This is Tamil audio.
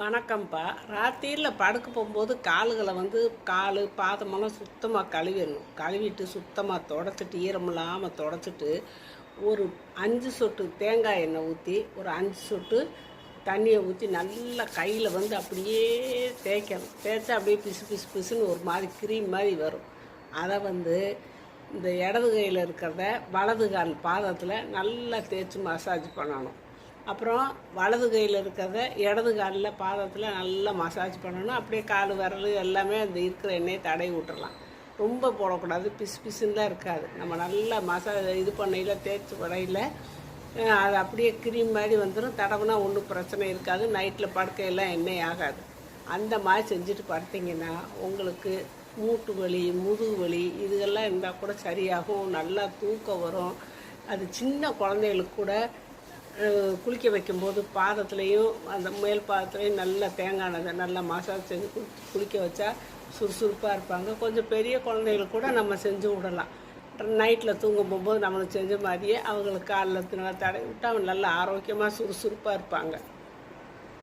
வணக்கம்ப்பா. ராத்திரியில் படுக்க போகும்போது காலுகளை வந்து கால் பாதமெல்லாம் சுத்தமாக கழுவிடணும். கழுவிட்டு சுத்தமாக தொடச்சிட்டு ஈரமில்லாமல் தொடச்சிட்டு ஒரு அஞ்சு சொட்டு தேங்காய் எண்ணெய் ஊற்றி ஒரு அஞ்சு சொட்டு தண்ணியை ஊற்றி நல்லா கையில் வந்து அப்படியே தேய்க்கணும். தேய்ச்சா அப்படியே பிசு பிசு பிசுன்னு ஒரு மாதிரி க்ரீம் மாதிரி வரும். அதை வந்து இந்த இடது கையில் இருக்கிறத வலது கால் பாதத்தில் நல்லா தேய்ச்சி மசாஜ் பண்ணணும். அப்புறம் வலது கையில் இருக்கிறத இடது காலில் பாதத்தில் நல்லா மசாஜ் பண்ணணும். அப்படியே கால் விரல் எல்லாமே அந்த இருக்கிற எண்ணெயை தடவி விட்டுறலாம். ரொம்ப போடக்கூடாது. பிசு பிசுன்னு தான் இருக்காது. நம்ம நல்லா மசாஜ் இது பண்ணையில் தேய்ச்சி படையில் அது அப்படியே க்ரீம் மாதிரி வந்துடும் தடவுனா ஒன்றும் பிரச்சனை இருக்காது. நைட்டில் படுக்கையெல்லாம் எண்ணெய் ஆகாது. அந்த மாதிரி செஞ்சுட்டு படுத்தீங்கன்னா உங்களுக்கு மூட்டு வலி முதுகு வலி இதுகெல்லாம் இருந்தால் கூட சரியாகும். நல்லா தூக்கம் வரும். அது சின்ன குழந்தைகளுக்கு கூட குளிக்க வைக்கும்போது பாதத்துலேயும் அந்த மேல் பாதத்துலேயும் நல்லா தேங்காய் எண்ணெய் நல்லா மசாஜ் செஞ்சு குளிக்க வச்சா சுறுசுறுப்பாக இருப்பாங்க. கொஞ்சம் பெரிய குழந்தைகளுக்கு கூட நம்ம செஞ்சு விடலாம். நைட்டில் தூங்கும் போகும்போது நம்மளுக்கு செஞ்ச மாதிரியே அவங்களுக்கு காலில் நல்லா தடவி விட்டு அவங்க நல்லா ஆரோக்கியமாக சுறுசுறுப்பாக இருப்பாங்க.